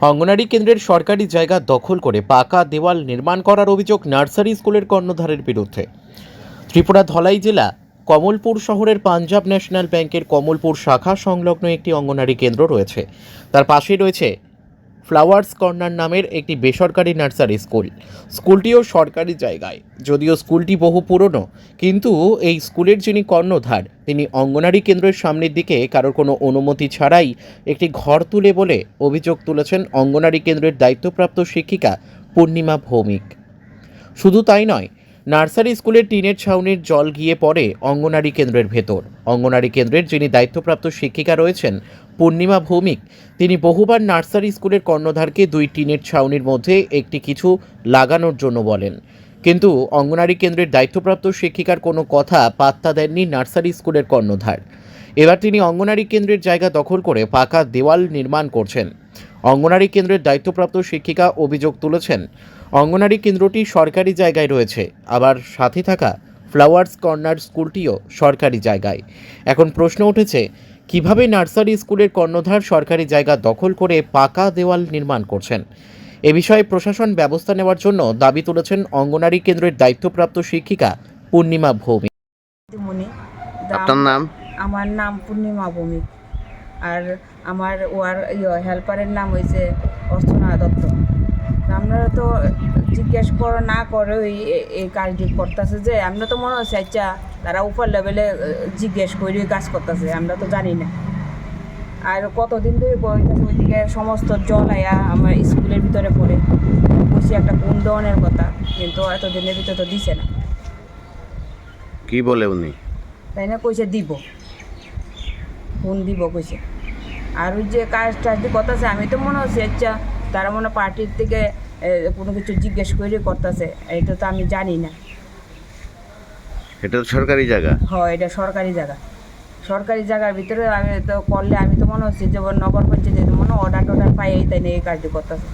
অঙ্গনারী কেন্দ্রের সরকারি জায়গা দখল করে পাকা দেওয়াল নির্মাণ করার অভিযোগ নার্সারি স্কুলের কর্ণধারের বিরুদ্ধে। ত্রিপুরা ধলাই জেলা, কমলপুর শহরের পাঞ্জাব ন্যাশনাল ব্যাংকের কমলপুর শাখা সংলগ্ন একটি অঙ্গনারী কেন্দ্র রয়েছে। তার পাশেই রয়েছে ফ্লাওয়ার্স কর্নার নামের একটি বেসরকারি নার্সারি স্কুল। স্কুলটিও সরকারি জায়গায়। যদিও স্কুলটি বহু পুরনো, কিন্তু এই স্কুলের যিনি কর্ণধার, তিনি অঙ্গনারী কেন্দ্রের সামনের দিকে কারোর কোনো অনুমতি ছাড়াই একটি ঘর তুলে বলে অভিযোগ তুলেছেন অঙ্গনারী কেন্দ্রের দায়িত্বপ্রাপ্ত শিক্ষিকা পূর্ণিমা ভৌমিক। শুধু তাই নয় নার্সারি স্কুলের টিনের ছাউনির জল গিয়ে পড়ে অঙ্গনারী কেন্দ্রের ভেতর। অঙ্গনারী কেন্দ্রের যিনি দায়িত্বপ্রাপ্ত শিক্ষিকা রয়েছেন, পূর্ণিমা ভৌমিক, তিনি বহুবার নার্সারি স্কুলের কর্ণধারকে দুই টিনের ছাউনির মধ্যে একটি কিছু লাগানোর জন্য বলেন। কিন্তু অঙ্গনারী কেন্দ্রের দায়িত্বপ্রাপ্ত শিক্ষিকার কোনো কথা পাত্তা দেননি নার্সারি স্কুলের কর্ণধার। এবার তিনি অঙ্গনারী কেন্দ্রের জায়গা দখল করে পাকা দেওয়াল নির্মাণ করছেন। অঙ্গনারী কেন্দ্রের দায়িত্বপ্রাপ্ত শিক্ষিকা অভিযোগ তুলেছেন। অঙ্গনারী কেন্দ্রটি সরকারি জায়গায় রয়েছে আবার সাথে থাকা ফ্লাওয়ার্স কর্নার স্কুলটিও সরকারি জায়গায়। এখন প্রশ্ন উঠেছে কীভাবে নার্সারি স্কুলের কর্ণধার সরকারি জায়গা দখল করে পাকা দেওয়াল নির্মাণ করছেন? এ বিষয়ে প্রশাসন ব্যবস্থা নেওয়ার জন্য দাবি তুলেছেন অঙ্গনারী কেন্দ্রের দায়িত্বপ্রাপ্ত শিক্ষিকা পূর্ণিমা ভৌমিক। আপনার নাম? আমার নাম পূর্ণিমা ভৌমিক। আর আমার ওয়ার ইয়ে হেল্পারের নাম হয়েছে অর্চনা দত্ত। আপনারা তো জিজ্ঞেস করো না করে ওই এই কাজটি করতেছে যে আমরা তো মনে হচ্ছে আচ্ছা তারা উপর লেভেলে জিজ্ঞেস করে কাজ করতেছে আমরা তো জানি না। আর কতদিন ধরে ওইদিকে সমস্ত জল আয়া আমার স্কুলের ভিতরে পড়ে। বসে একটা কোন ধরনের কথা কিন্তু এতদিনের ভিতরে তো দিছে না। কি বলে উনি? তাই না কইছে দিব। ফোন দিব কইছে। আর ওই যে কাজ টাজ দিয়ে করতেছে আমি তো মনে হচ্ছে আচ্ছা তারা মনে পার্টির থেকে কোনো কিছু জিজ্ঞেস করে করতেছে এটা তো আমি জানি না। এটা তো সরকারি জায়গা। হ্যাঁ এটা সরকারি জায়গা। সরকারি জায়গার ভিতরে আমি তো করলে আমি তো মনে হচ্ছে যে নগর পঞ্চায়েত মনে অর্ডার টর্ডার পাই এই তাই এই কাজটি করতেছে।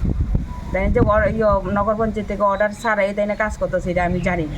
তাই যে ইয়ে নগর পঞ্চায়েত থেকে অর্ডার ছাড়াই তাই না কাজ করতেছে এটা আমি জানি না।